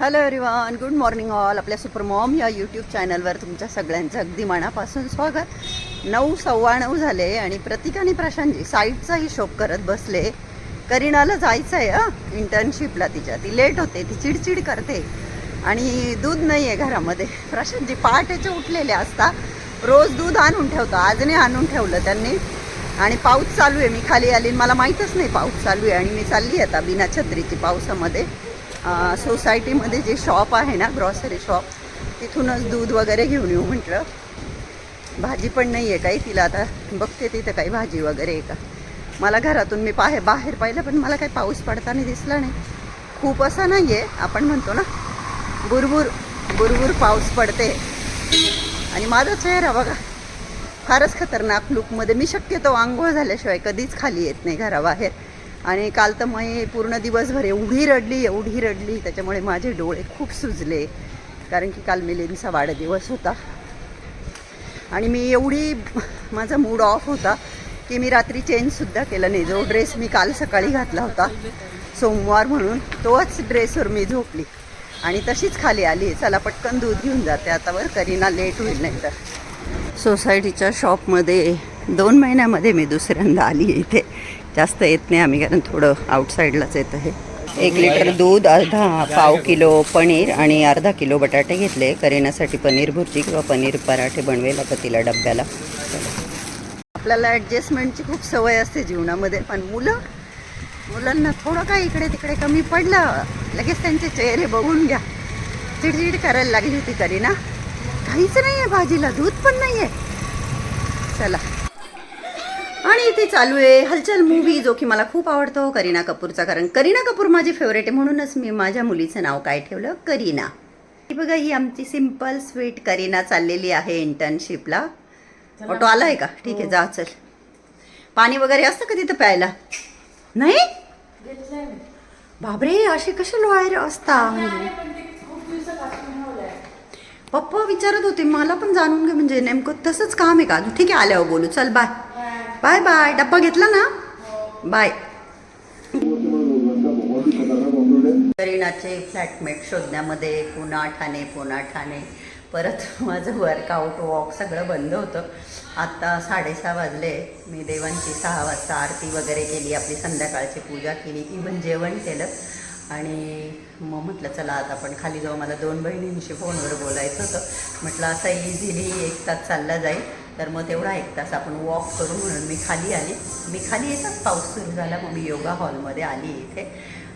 Hello everyone good morning all आपल्या supermom या YouTube चॅनलवर तुमच्या सगळ्यांचं अगदी मनापासून स्वागत. नऊ सव्वा नऊ झाले आणि प्रतीक आणि प्रशांतजी साईडचा हिशोब करत बसले. करिणाला जायचं आहे हां इंटर्नशिपला तिच्या. ती लेट होते ती चिडचिड करते. आणि दूध नाही आहे घरामध्ये. प्रशांतजी पहाटेचे उठलेले असता रोज दूध आणून ठेवतो. आज नाही आणून ठेवलं त्यांनी. आणि पाऊस चालू आहे. मी खाली आली मला माहीतच नाही पाऊस चालू आहे. आणि मी चालली आता बिना छत्रीची पावसामध्ये. सोसायटीमध्ये जे शॉप आहे ना ग्रॉसरी शॉप तिथूनच दूध वगैरे घेऊन येऊ म्हटलं. भाजी पण नाही आहे काही तिला आता. बघते तिथं काही भाजी वगैरे आहे का? मला घरातून मी पाहे बाहेर पाहिलं पण मला काही पाऊस पडताना दिसला नाही. खूप असा नाही आहे आपण म्हणतो ना बुरबुर बुरबुर पाऊस पडते. आणि माझा चेहरा बघा. फारच खतरनाक लुकमध्ये मी शक्यतो आंघोळ झाल्याशिवाय कधीच खाली येत नाही घराबाहेर. आणि काल तर मी पूर्ण दिवसभर एवढी रडली एवढी रडली. त्याच्यामुळे माझे डोळे खूप सुजले. कारण की काल मिलिंदचा वाढदिवस होता. आणि मी एवढी माझा मूड ऑफ होता की मी रात्री चेंजसुद्धा केला नाही. जो ड्रेस मी काल सकाळी घातला होता सोमवार म्हणून तोच ड्रेसवर मी झोपली. आणि तशीच खाली आली. चला पटकन दूध घेऊन जाते. आतावर करीना लेट होईल नाही तर सोसायटीच्या शॉपमध्ये दोन महिन्यामध्ये मी दुसऱ्यांदा आली इथे. जास्त येत नाही आम्ही कारण थोडं आउटसाईडलाच येत आहे. एक लिटर दूध अर्धा पाव किलो पनीर आणि अर्धा किलो बटाटे घेतले. करीनासाठी पनीर भुर्जी किंवा पनीर पराठे बनवेल आता तिला डब्याला. आपल्याला ॲडजस्टमेंटची खूप सवय असते जीवनामध्ये पण मुलं मुलांना थोडं काय इकडे तिकडे कमी पडलं लगेच त्यांचे चेहरे बघून घ्या. चिडचिड करायला लागली होती करीना काहीच नाही आहे भाजीला दूध पण नाही आहे चला. आणि इथे चालू आहे हलचल मूवी जो की मला खूप आवडतो करीना कपूरचा. कारण करीना कपूर माझी फेवरेट आहे. म्हणूनच मी माझ्या मुलीचं नाव काय ठेवलं? करीना. ही बघा ही आमची सिंपल स्वीट करीना चाललेली आहे इंटर्नशिपला ऑटो आलाय का? ठीक आहे जा चल. पाणी वगैरे असतं का तिथं प्यायला? नाही? बापरे असे कसे लोहायरे असता? पप्पा विचारत होते मला पण जाणून घे म्हणजे नेमकं तसंच काम आहे का? ठीक आहे आल्यावर बोलू. चल बाय बाय बाय. डब्बा घेतला ना? बाय. करीनाचे फ्लॅटमेट शोधण्यामध्ये पुन्हा ठाणे पुन्हा ठाणे परत माझं वर्कआउट वॉक सगळं बंद होतं. आत्ता साडेसहा वाजले. मी देवांची सहा वाजता आरती वगैरे केली. आपली संध्याकाळची पूजा केली. इवन जेवण केलं. आणि मग म्हटलं चला आता आपण खाली जाऊ. मला दोन बहिणींशी फोनवर बोलायचं होतं. म्हटलं असं इझिली एक तास चालला जाईल. तर मग तेवढा एक तास आपण वॉक करू म्हणून मी खाली आली. मी खाली येताच पाऊस सुरू झाला मग मी योगा हॉलमध्ये आली इथे.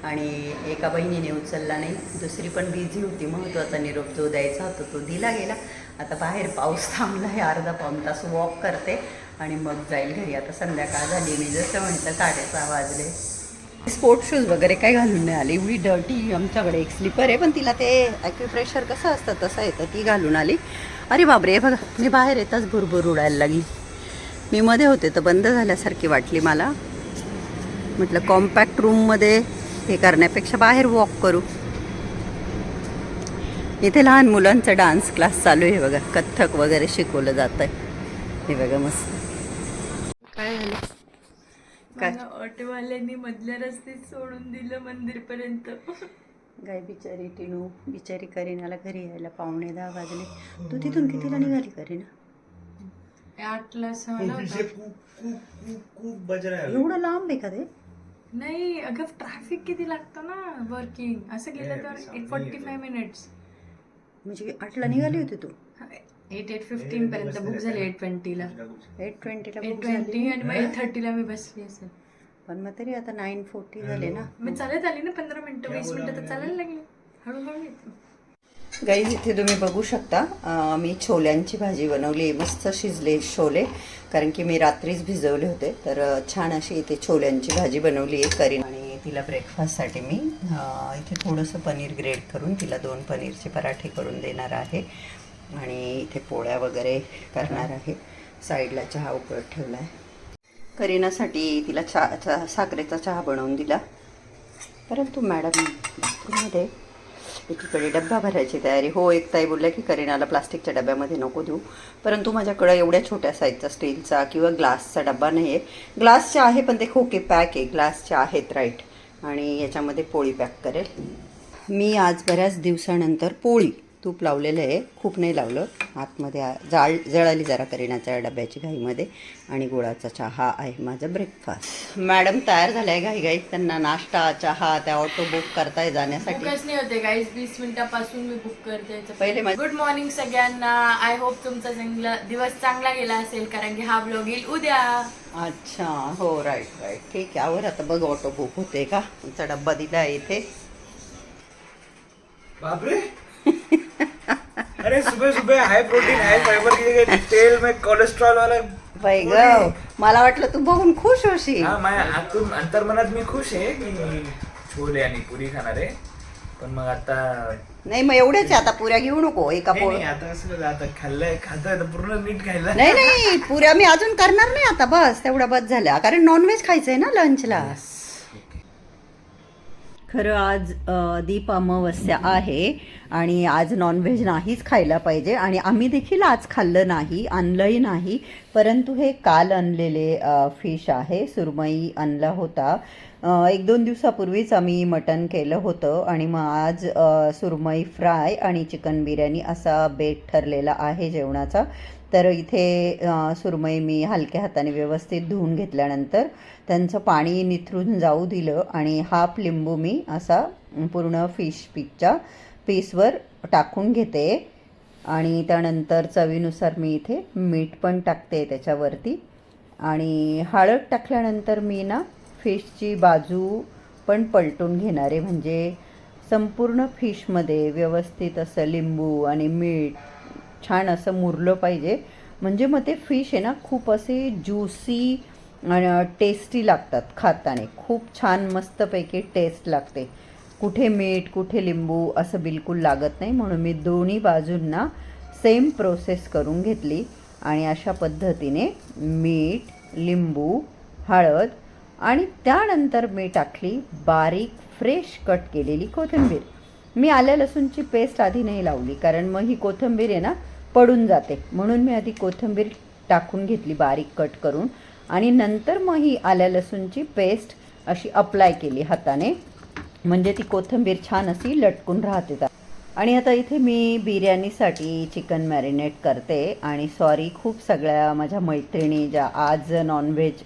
आणि एका बहिणीने उचलला नाही दुसरी पण बिझी होती महत्त्वाचा निरोप जो द्यायचा होता तो दिला गेला. आता बाहेर पाऊस थांबला आहे अर्धा पाऊण तास वॉक करते आणि मग जाईल घरी. आता संध्याकाळ झाली मी जसं म्हटलं साडेसहा वाजले. स्पोर्ट शूज वगैरे काय घालून नाही आली. एवढी डर्टी आमच्याकडे एक स्लीपर आहे पण तिला ते ॲक्युप्रेशर कसं असतं तसं येतं ती घालून आली. अरे बापरे बघा मी बाहेर येताच भुरभुर उडायला लागली. मी मध्ये होते तर बंद झाल्यासारखी वाटली मला. म्हटलं कॉम्पॅक्ट रूममध्ये हे करण्यापेक्षा बाहेर वॉक करू. इथे लहान मुलांचा डान्स क्लास चालू आहे बघा कथ्थक वगैरे शिकवलं जात आहे हे बघा मस्त. काय झालं? काय? ऑटोवाल्यांनी मधल्या रस्त्यात सोडून दिलं मंदिर पर्यंत गाय बिचारी टिनू बिचारी करीनाला घरी यायला पावणे दहा वाजले. तू तिथून कितीला निघाली करीना? आठला है एवढं लांब आहे का ते? नाही अगं ट्रॅफिक किती लागतं ना वर्किंग असं गेलं तर एट फोर्टी फाय मिनिट्स म्हणजे आठला निघाली होती तू? एट एट फिफ्टीन पर्यंत बुक झाली एट ट्वेंटीला एट ट्वेंटीला एट बुक झाली. ट्वेंटी आणि मग एट थर्टीला मी बसली असेल. पण मग तरी आता नाईन फोर्टी झाले ना. मी चालत आली ना पंधरा मिनिटं वीस मिनिटं तर चालायला लागली. हळूहळू येते. गाईज इथे तुम्ही बघू शकता मी छोल्यांची भाजी बनवली मस्त शिजले छोले कारण की मी रात्रीच भिजवले होते तर छान अशी इथे छोल्यांची भाजी बनवली आहे करीन आणि तिला ब्रेकफास्टसाठी मी इथे थोडंसं पनीर ग्रेड करून तिला दोन पनीरचे पराठे करून देणार आहे. आणि इथे पोळ्या वगैरे करणार आहे. साईडला चहा उकळत ठेवला आहे करीनासाठी तिला चहा चहा साखरेचा चहा बनवून दिला. परंतु मॅडम बाथरूममध्ये एकीकडे डब्बा भरायची तयारी. हो एक ताई बोलल्या की करीनाला प्लास्टिकच्या डब्यामध्ये नको देऊ. परंतु माझ्याकडं एवढ्या छोट्या साईजचा स्टीलचा किंवा ग्लासचा डब्बा नाही आहे ग्लासचे आहे पण ते खोके पॅक आहे. ग्लासचे आहेत राईट आणि याच्यामध्ये पोळी पॅक करेल. मी आज बऱ्याच दिवसानंतर पोळी तूप लावलेलं आहे. खूप नाही लावलं. आतमध्ये जाळ जळाली जरा करीनाच्या डब्याची घाईमध्ये आणि गुळाचा चहा आहे माझा ब्रेकफास्ट मॅडम तयार झाल्या आहे घाई त्यांना नाश्ता चहा त्या ऑटो बुक करताय जाण्यासाठी. नाही होते गाईज वीस मिनिटापासून मी बुक करते पहिले गुड मॉर्निंग सगळ्यांना. आय होप तुमचा चांगला दिवस चांगला गेला असेल कारण की हा ब्लॉग येईल उद्या. अच्छा. हो राईट राईट ठीक आहे. आवर आता बघ ऑटो बुक होते का? तुमचा डब्बा दिला आहे इथे. बापरे! अरे सुबह सुबह हाई प्रोटीन हाई फाइबर के तेल में कोलेस्ट्रॉल वाला बाई ग। मला वाटलं तू बघून खुश होशील. हा माझ्या आतून अंतर्मनात मी खुश आहे की मी छोले आणि पुरी खाणार आहे. पण मग आता नाही मग एवढेच आहे. आता पुऱ्या घेऊ नको. एका नाही, पोळ नाही, आता कसं झालं, आता खाल्लंय खातोय तर पूर्ण नीट खायला. नाही नाही पुऱ्या मी अजून करणार नाही आता. बस तेवढ्या बस झाल्या कारण नॉनव्हेज खायचंय ना लंचला खरं आज दीप अमावस्या आहे आणि आज नॉनव्हेज नाहीच खायला पाहिजे आणि आम्ही देखील आज खाल्लं नाही आणलंही नाही. परंतु हे काल आणलेले फिश आहे सुरमई आणला होता. एक दोन दिवसापूर्वीच आम्ही मटण केलं होतं आणि मग आज सुरमई फ्राय आणि चिकन बिर्याणी असा बेट ठरलेला आहे जेवणाचा. तर इथे सुरमई मी हलक्या हाताने व्यवस्थित धुवून घेतल्यानंतर त्यांचं पाणी निथरून जाऊ दिलं आणि हाफ लिंबू मी असा पूर्ण फिश पीकच्या पीसवर टाकून घेते. आणि त्यानंतर चवीनुसार मी इथे मीठ पण टाकते त्याच्यावरती. आणि हळद टाकल्यानंतर मी ना फिशची बाजू पण पलटून घेणारे. म्हणजे संपूर्ण फिशमध्ये व्यवस्थित असं लिंबू आणि मीठ छान असं मुरलं पाहिजे. म्हणजे मग ते फिश आहे ना खूप असे ज्युसी आणि टेस्टी लागतात खाताने. खूप छान मस्तपैकी टेस्ट लागते. कुठे मीठ कुठे लिंबू असं बिलकुल लागत नाही. म्हणून मी दोन्ही बाजूंना सेम प्रोसेस करून घेतली. आणि अशा पद्धतीने मीठ लिंबू हळद आणि त्यानंतर मी टाकली बारीक फ्रेश कट केलेली कोथिंबीर. मी आल्या लसूणची पेस्ट आधी नाही लावली कारण मग ही कोथिंबीर आहे ना पडून जाते. म्हणून मी आधी कोथिंबीर टाकून घेतली बारीक कट करून आणि नंतर मग ही आल्या लसूणची पेस्ट अशी अप्लाय केली हाताने. म्हणजे ती कोथिंबीर छान अशी लटकून राहते. आणि आता इथे मी बिर्याणीसाठी चिकन मॅरिनेट करते. आणि सॉरी खूप सगळ्या माझ्या मैत्रिणी ज्या आज नॉनव्हेज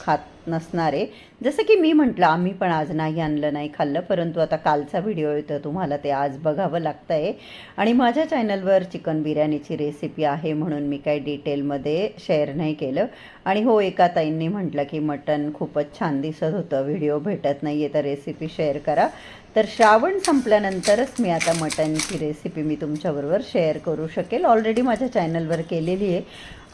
खात नसणारे. जसं की मी म्हटलं आम्ही पण आज नाही आणलं नाही खाल्लं परंतु आता कालचा व्हिडिओ येतो तुम्हाला ते आज बघावं लागतं आहे आणि माझ्या चॅनलवर चिकन बिर्याणीची रेसिपी आहे म्हणून मी काही डिटेलमध्ये शेअर नाही केलं. आणि हो एका ताईंनी म्हटलं की मटण खूपच छान दिसत होतं. व्हिडिओ भेटत नाही आहे तर रेसिपी शेअर करा. तर श्रावण संपल्यानंतरच मी आता मटनची रेसिपी मी तुमच्याबरोबर शेअर करू शकेल. ऑलरेडी माझ्या चॅनलवर केलेली आहे.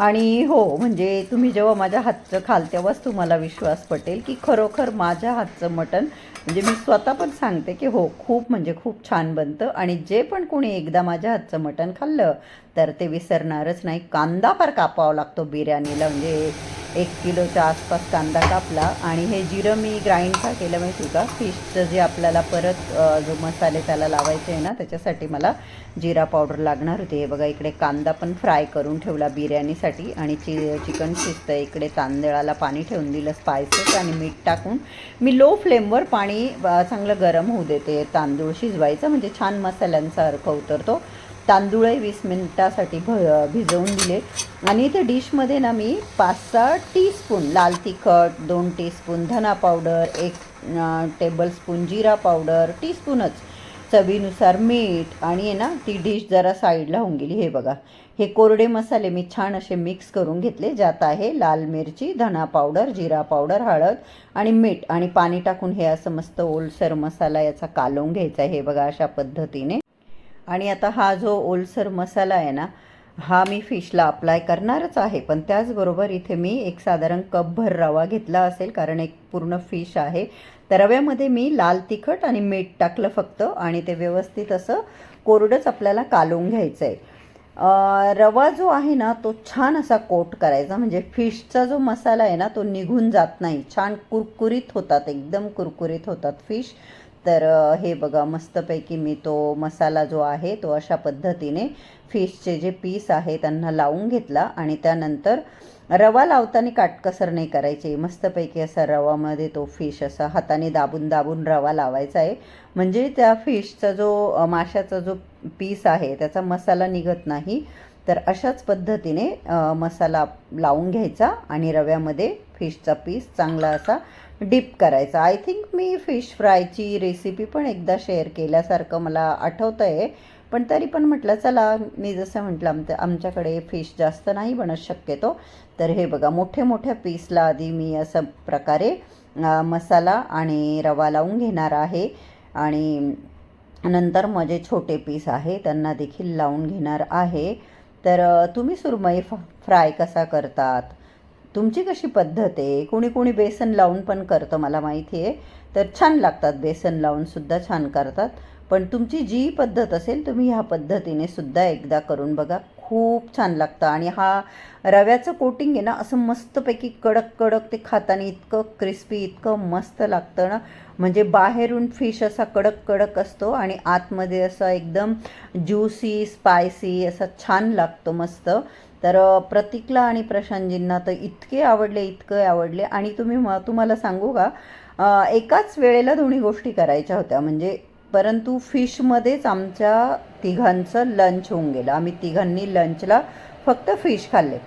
आणि हो म्हणजे तुम्ही जेव्हा माझ्या हातचं खाल तेव्हाच तुम्हाला विश्वास पटेल की खरोखर माझ्या हातचं मटण म्हणजे मी स्वतः पण सांगते की हो खूप म्हणजे खूप छान बनतं. आणि जे पण कोणी एकदा माझ्या हातचं मटण खाल्लं तर ते विसरणारच नाही. कांदा फार कापावा लागतो बिर्याणीला. म्हणजे एक किलोच्या आसपास कांदा कापला आणि हे जिरं मी ग्राइंड का केलं माहिती का? फिशचं जे आपल्याला परत जो मसाले त्याला लावायचे आहे ना त्याच्यासाठी मला जिरा पावडर लागणार होती. हे बघा इकडे कांदा पण फ्राय करून ठेवला बिर्याणीसाठी आणि चि चिकन शिजतं इकडे तांदळाला पाणी ठेवून दिलं स्पायसेस आणि मीठ टाकून. मी लो फ्लेमवर पाणी चांगलं गरम होऊ देते. तांदूळ शिजवायचं म्हणजे छान मसाल्यांचा अर्क उतरतो. तांदूळही वीस मिनिटासाठी भ भिजवून दिले. आणि इथे डिशमध्ये ना मी पाच सहा टीस्पून लाल तिखट दोन टीस्पून धना पावडर एक टेबलस्पून जिरा पावडर टीस्पूनच चवीनुसार मीठ आणि आहे ना ती डिश जरा साईडला होऊन गेली. हे बघा हे कोरडे मसाले मी छान असे मिक्स करून घेतले ज्यात आहे लाल मिरची धना पावडर जिरा पावडर हळद आणि मीठ. आणि पाणी टाकून हे असं मस्त ओलसर मसाला याचा कालवून घ्यायचा आहे. हे बघा अशा पद्धतीने. आणि आता हा जो ओलसर मसाला आहे ना हा मी फिशला अप्लाय करणारच आहे. पण त्याचबरोबर इथे मी एक साधारण कपभर रवा घेतला असेल कारण एक पूर्ण फिश आहे. तर रव्यामध्ये मी लाल तिखट आणि मीठ टाकलं फक्त आणि ते व्यवस्थित असं कोरडंच आपल्याला कालवून घ्यायचं आहे रवा जो आहे ना तो छान असा कोट करायचा. म्हणजे फिशचा जो मसाला आहे ना तो निघून जात नाही. छान कुरकुरीत होतात एकदम कुरकुरीत होतात फिश. तर हे बघा मस्तपैकी मी तो मसाला जो आहे तो अशा पद्धतीने फिशचे जे पीस आहे त्यांना लावून घेतला आणि त्यानंतर रवा लावताना काटकसर नाही करायची. मस्तपैकी असा रवामध्ये तो फिश असा हाताने दाबून दाबून रवा लावायचा आहे. म्हणजे त्या फिशचा जो माशाचा जो पीस आहे त्याचा मसाला निघत नाही. तर अशाच पद्धतीने मसाला लावून घ्यायचा आणि रव्यामध्ये फिशचा पीस चांगला असा डिप करायचा. आय थिंक मी फिश फ्रायची रेसिपी पण एकदा शेअर केल्यासारखं मला आठवतं आहे पण तरी पण म्हटलं चला मी जसं म्हटलं आमच्या आमच्याकडे फिश जास्त नाही बनत शक्यतो. तर हे बघा मोठ्या मोठ्या पीसला आधी मी असं प्रकारे मसाला आणि रवा लावून घेणार आहे. आणि नंतर माझे छोटे पीस आहे त्यांना देखील लावून घेणार आहे. तर तुम्ही सुरमई फ फ्राय कसा करतात? तुमची कशी पद्धत आहे? कोणी कोणी बेसन लावून पण करतं मला माहिती आहे. तर छान लागतात बेसन लावूनसुद्धा छान करतात. पण तुमची जी पद्धत असेल तुम्ही ह्या पद्धतीने सुद्धा एकदा करून बघा. खूप छान लागतं. आणि हा रव्याचं कोटिंग आहे ना असं मस्तपैकी कडक कडक ते खाताना इतकं क्रिस्पी इतकं मस्त लागतं ना. म्हणजे बाहेरून फिश असा कडक कडक असतो आणि आतमध्ये असा एकदम ज्युसी स्पायसी असा छान लागतो मस्त. तर प्रतीकला आणि प्रशांतजींना तर इतके आवडले इतके आवडले आणि तुम्ही म तुम्हाला सांगू का एकाच वेळेला दोन्ही गोष्टी करायच्या होत्या. म्हणजे परंतु फिशमध्येच आमच्या तिघांचं लंच होऊन गेलं. आम्ही तिघांनी लंचला फक्त फिश खाल्ले.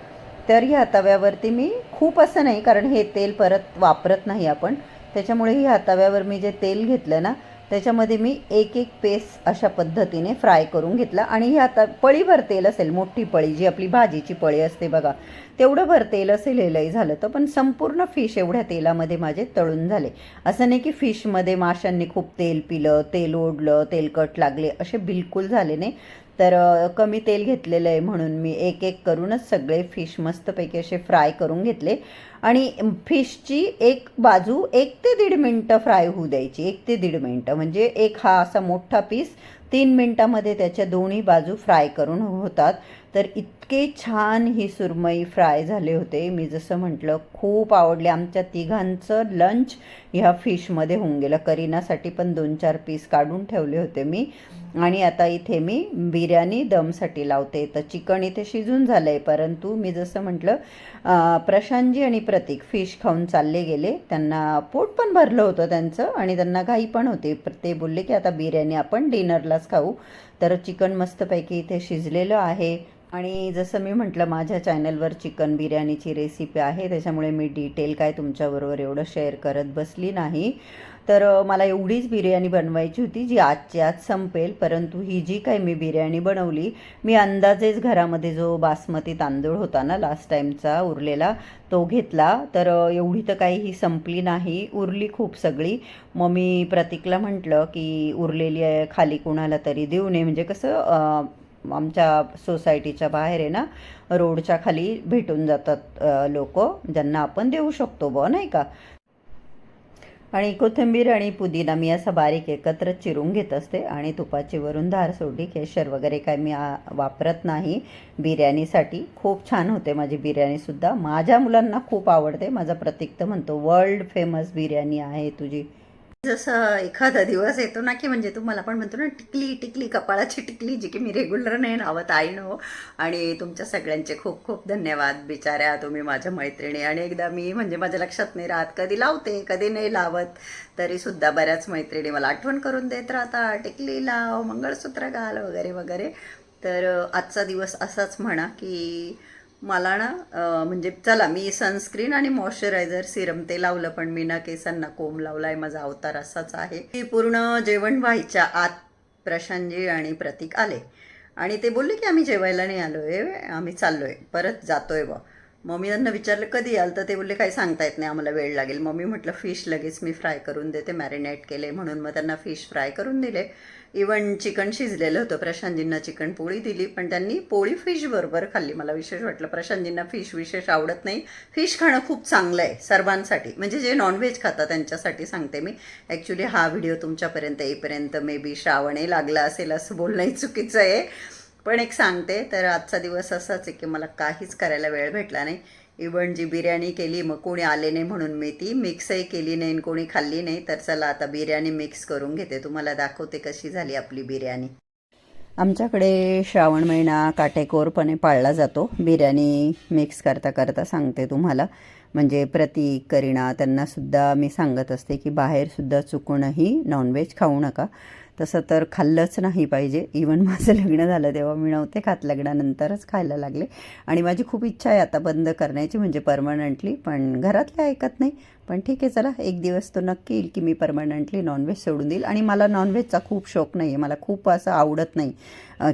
तर ह्या तव्यावरती मी खूप असं नाही कारण हे तेल परत वापरत नाही आपण. त्याच्यामुळे ह्या तव्यावर मी जे तेल घेतलं ना त्याच्यामध्ये मी एक एक पेस अशा पद्धतीने फ्राय करून घेतला. आणि ही आता पळीभर तेल असेल मोठी पळी जी आपली भाजीची पळी असते बघा तेवढं भर तेल असेल हे झालं तर. पण संपूर्ण फिश एवढ्या तेलामध्ये माझे तळून झाले. असं नाही की फिशमध्ये माशांनी खूप तेल पिलं तेल ओढलं तेलकट लागले असे बिलकुल झाले नाही. तर कमी तेल घेतलेलं आहे म्हणून मी एक एक करूनच सगळे फिश मस्तपैकी असे फ्राय करून घेतले. आणि फिशची एक बाजू एक ते दीड मिनटं फ्राय होऊ द्यायची एक ते दीड मिनटं. म्हणजे एक हा असा मोठा पीस तीन मिनटामध्ये त्याच्या दोन्ही बाजू फ्राय करून होतात. तर इतके छान ही सुरमई फ्राय झाले होते. मी जसं म्हटलं खूप आवडले. आमच्या तिघांचं लंच ह्या फिशमध्ये होऊन गेलं. करीनासाठी पण दोन चार पीस काढून ठेवले होते मी. आणि आता इथे मी बिर्याणी दमसाठी लावते. तर चिकन इथे शिजून झालं आहे परंतु मी जसं म्हटलं अं, प्रशांतजी आणि प्रतीक फिश खाऊन चालले गेले. त्यांना पोट पण भरलं होतं त्यांचं आणि त्यांना घाई पण होती. ते बोलले की आता बिर्याणी आपण डिनरलाच खाऊ. तर चिकन मस्तपैकी इथे शिजलेलं आहे. आणि जसं मी म्हटलं माझ्या चॅनलवर चिकन बिर्याणीची रेसिपी आहे. त्याच्यामुळे मी डिटेल काय तुमच्याबरोबर एवढं शेअर करत बसली नाही. तर मला एवढीच बिर्याणी बनवायची होती जी आजची आज संपेल. परंतु ही जी काही मी बिर्याणी बनवली मी अंदाजेच घरामध्ये जो बासमती तांदूळ होता ना लास्ट टाईमचा उरलेला तो घेतला. तर एवढी तर काही ही संपली नाही. उरली खूप सगळी. मग मी प्रतीकला म्हटलं की उरलेली आहे खाली कुणाला तरी देऊ नये. म्हणजे कसं आमच्या सोसायटीच्या बाहेर आहे ना रोडच्या खाली भेटून जातात लोक ज्यांना आपण देऊ शकतो बुवा नाही का? आणि कोथिंबीर आणि पुदिना मी असं बारीक एकत्र चिरून घेत असते आणि तुपाची वरून धार सोडली केशर वगैरे काय मी वापरत नाही. बिर्याणीसाठी खूप छान होते माझी बिर्याणीसुद्धा माझ्या मुलांना खूप आवडते. माझा प्रतीक तर म्हणतो वर्ल्ड फेमस बिर्याणी आहे तुझी. जसं एखादा दिवस येतो ना की म्हणजे तुम्हाला पण म्हणतो ना टिकली टिकली कपाळाची टिकली जी की मी रेग्युलर नाही नावत आय नो आणि तुमच्या सगळ्यांचे खूप खूप धन्यवाद बिचाऱ्या तुम्ही माझ्या मैत्रिणी. आणि एकदा मी म्हणजे माझ्या लक्षात नाही राहत कधी लावते कधी नाही लावत तरी सुद्धा बऱ्याच मैत्रिणी मला आठवण करून देत राहता टिकली लाव मंगळसूत्र घाल वगैरे वगैरे. तर आजचा दिवस असाच म्हणा की मला ना म्हणजे चला मी सनस्क्रीन आणि मॉइश्चरायझर सिरम ते लावलं पण मी ना केसांना कोंब लावलाय माझा अवतार असाच आहे. की पूर्ण जेवण व्हायच्या आत प्रशांतजी आणि प्रतीक आले. आणि ते बोलले की आम्ही जेवायला नाही आलोय आम्ही चाललोय परत जातोय बा मग मी त्यांना विचारलं कधी याल? तर ते बोलले काही सांगता येत नाही आम्हाला वेळ लागेल. मग मी म्हटलं फिश लगेच मी फ्राय करून देते मॅरिनेट केले म्हणून. मग त्यांना फिश फ्राय करून दिले. इवन चिकन शिजलेलं होतं प्रशांतजींना चिकन पोळी दिली पण त्यांनी पोळी फिश बरोबर खाल्ली. मला विशेष वाटलं प्रशांतजींना फिश विशेष आवडत नाही. फिश खाणं खूप चांगलं आहे सर्वांसाठी. म्हणजे जे नॉनव्हेज खातात त्यांच्यासाठी सांगते मी. ॲक्च्युली हा व्हिडिओ तुमच्यापर्यंत येईपर्यंत मे बी श्रावणही लागला असेल असं बोलणंही चुकीचं आहे. पण एक सांगते तर आजचा दिवस असाच आहे की मला काहीच करायला वेळ भेटला नाही. इवन जी बिर्याणी केली मग कोणी आले नाही म्हणून मी ती मिक्सही केली नाही आणि कोणी खाल्ली नाही. तर चला आता बिर्याणी मिक्स करून घेते. तुम्हाला दाखवते कशी झाली आपली बिर्याणी. आमच्याकडे श्रावण महिना काटेकोरपणे पाळला जातो. बिर्याणी मिक्स करता करता सांगते तुम्हाला. म्हणजे प्रतीक करिणा त्यांनासुद्धा मी सांगत असते की बाहेरसुद्धा चुकूनही नॉनव्हेज खाऊ नका. तसं तर खाल्लंच नाही पाहिजे. इवन माझं लग्न झालं तेव्हा मी नव्हते खात. लग्नानंतरच खायला लागले. आणि माझी खूप इच्छा आहे आता बंद करण्याची म्हणजे परमनंटली पण घरातल्या ऐकत नाही. पण ठीक आहे चला एक दिवस तो नक्की येईल की मी परमनंटली नॉनव्हेज सोडून देईल. आणि मला नॉनव्हेजचा खूप शौक नाही आहे मला खूप असं आवडत नाही.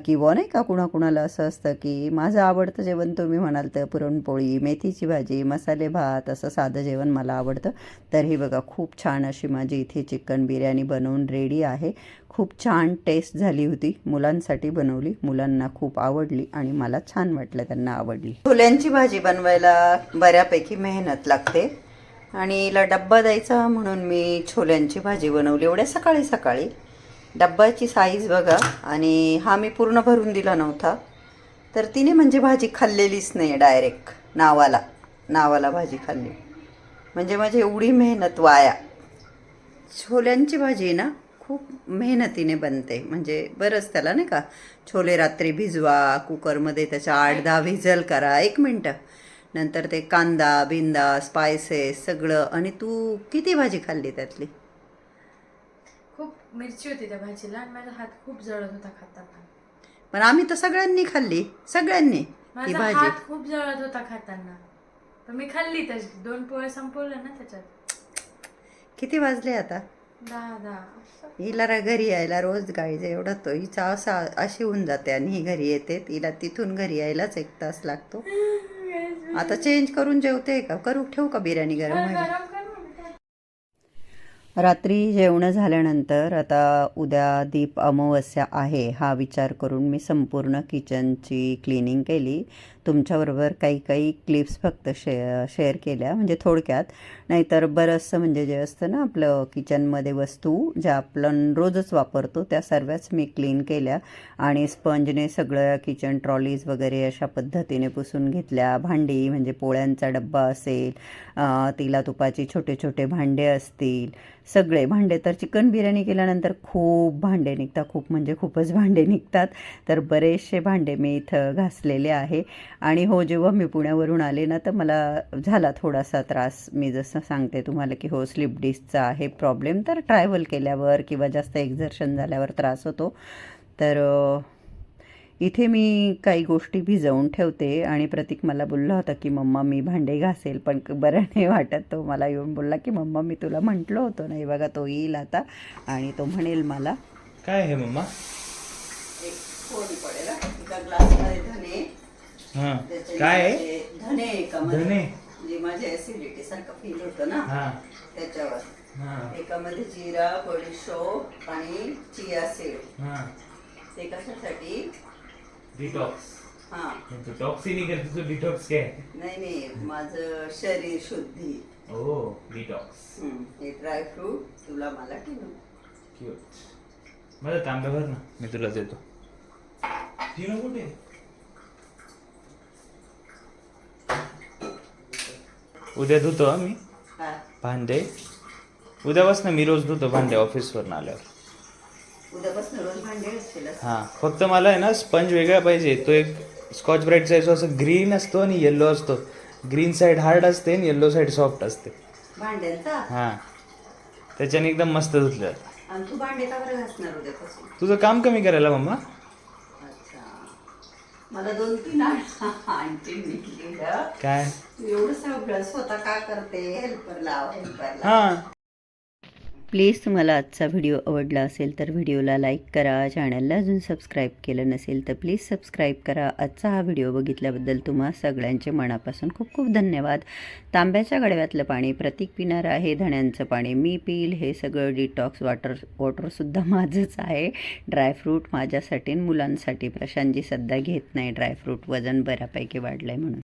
किंवा नाही का कुणाकुणाला असं असतं की माझं आवडतं जेवण तुम्ही म्हणाल तर पुरणपोळी मेथीची भाजी मसाले भात असं साधं जेवण मला आवडतं. तर हे बघा खूप छान अशी माझी इथे चिकन बिर्याणी बनवून रेडी आहे. खूप छान टेस्ट झाली होती. मुलांसाठी बनवली. मुलांना खूप आवडली आणि मला छान वाटलं त्यांना आवडली. छोल्यांची भाजी बनवायला बऱ्यापैकी मेहनत लागते. आणि हिला डब्बा द्यायचा म्हणून मी छोल्यांची भाजी बनवली एवढ्या सकाळी सकाळी. डब्बाची साईज बघा. आणि हा मी पूर्ण भरून दिला नव्हता. तर तिने म्हणजे भाजी खाल्लेलीच नाही डायरेक्ट नावाला. नावाला भाजी खाल्ली. म्हणजे माझी एवढी मेहनत वाया. छोल्यांची भाजी ना खूप मेहनतीने बनते. म्हणजे बरंच त्याला नाही का छोले रात्री भिजवा कुकरमध्ये त्याच्या आठ दहा व्हिजल करा. एक मिनटं. नंतर ते कांदा बिंदा स्पायसेस सगळं. आणि तू किती भाजी खाल्ली त्यातली? खूप मिरची होती त्या भाजीला आणि माझा हात खूप जळत होता खाताना. पण आम्ही तर सगळ्यांनी खाल्ली. सगळ्यांनी ती माझा भाजी. हात खूप जळत होता खाताना. पण मी खाल्ली त्याची दोन पोळे संपवलं ना त्याच्यात. किती वाजले आता? दहा दहा. हिला रा- घरी यायला रोज गाईचं एवढा तो. हिचा असा अशी होऊन जाते आणि ही घरी येते. तिला तिथून घरी यायलाच एक तास लागतो. आता चेंज करून जेवते का? करू ठेवू का बिर्याणी गरम. रात्री जेवणं झाल्यानंतर आता उद्या दीप अमावस्या आहे हा विचार करून मी संपूर्ण किचनची क्लिनिंग केली. तुमच्याबरोबर काही काही क्लिप्स फक्त शे शेअर केल्या. म्हणजे थोडक्यात नाहीतर बरंचसं म्हणजे जे असतं ना आपलं किचनमध्ये वस्तू ज्या आपण रोजच वापरतो त्या सर्वच मी क्लीन केल्या. आणि स्पंजने सगळं किचन ट्रॉलीज वगैरे अशा पद्धतीने पुसून घेतल्या. भांडी म्हणजे पोळ्यांचा डब्बा असेल तिला तुपाची छोटे छोटे भांडे असतील सगळे. भांडे तर चिकन बिर्याणी केल्यानंतर खूप भांडे निघतात. खूप म्हणजे खूपच भांडे निघतात. तर बरेचसे भांडे मी इथं घासलेले आहे. आणि हो जेव्हा मी पुण्यावरून आले ना तर मला झाला थोडासा त्रास. मी जसं सांगते तुम्हाला की हो स्लिप डिस्कचा आहे प्रॉब्लेम तर ट्रॅव्हल केल्यावर किंवा जास्त एक्झर्शन झाल्यावर त्रास होतो. तर इथे मी काही गोष्टी भिजवून ठेवते आणि प्रतीक मला बोलला होता की मम्मा मी भांडे घासेल. पण क- बरं नाही वाटत. तो मला येऊन बोलला की मम्मा मी तुला म्हटलं होतं नाही बघा तो येईल आता. आणि तो म्हणेल मला काय आहे मम्मा? एक हा. काय आहे? माझे धने एकामध्ये धने. जे माझ्या ऍसिडिटी सारखं फील होतं ना हा. त्याच्यावर. हा. एकामध्ये जिरा बडीशोप आणि चिया सीड हा. ते कशासाठी? डिटॉक्स हा. तू टॉक्सी नाही करते तू डिटॉक्स काय? नाही नाही. माझं शरीर शुद्धी. ओ डिटॉक्स हम्म. हे ड्रायफ्रूट तुला मला ठेवून क्यूट माझा तांब्यावर ना. मी तुला देतो. तिनं कुठे? उद्या धुतो हा मी. हा भांडे. उद्यापासून मी रोज धुतो भांडे ऑफिसवरून आल्यावर. उद्यापासून रोज भांडे असतील हां फक्त मला आहे ना स्पंज वेगळा पाहिजे. तो एक स्कॉच ब्राईटचा जो असं ग्रीन असतो आणि येल्लो असतो. ग्रीन साईड हार्ड असते आणि येल्लो साईड सॉफ्ट असते. भांड्यांचा? हां. त्याच्याने एकदम मस्त धुतलं. जातं आणि तू भांडे का बरं घासणार उद्यापासून? तुझं काम कमी करायला मम्मा मला दोन तीन आणखी निघलेलं काय? तू एवढं सगळं स्वतः का करते? हेल्पर लाव हेल्परला हां. प्लीज तुम्हाला आजचा व्हिडिओ आवडला असेल तर व्हिडिओला लाईक करा चॅनलला अजून सबस्क्राईब केलं नसेल तर प्लीज सबस्क्राईब करा. आजचा हा व्हिडिओ बघितल्याबद्दल तुम्हा सगळ्यांचे मनापासून खूप खूप धन्यवाद. तांब्याच्या गडव्यातलं पाणी प्रतीक पिणार आहे धण्यांचं पाणी मी पिईल हे सगळं डिटॉक्स वॉटर वॉटरसुद्धा माझंच आहे. ड्रायफ्रूट माझ्यासाठी मुलांसाठी. प्रशांतजी सध्या घेत नाही ड्रायफ्रूट वजन बऱ्यापैकी वाढलं आहे म्हणून.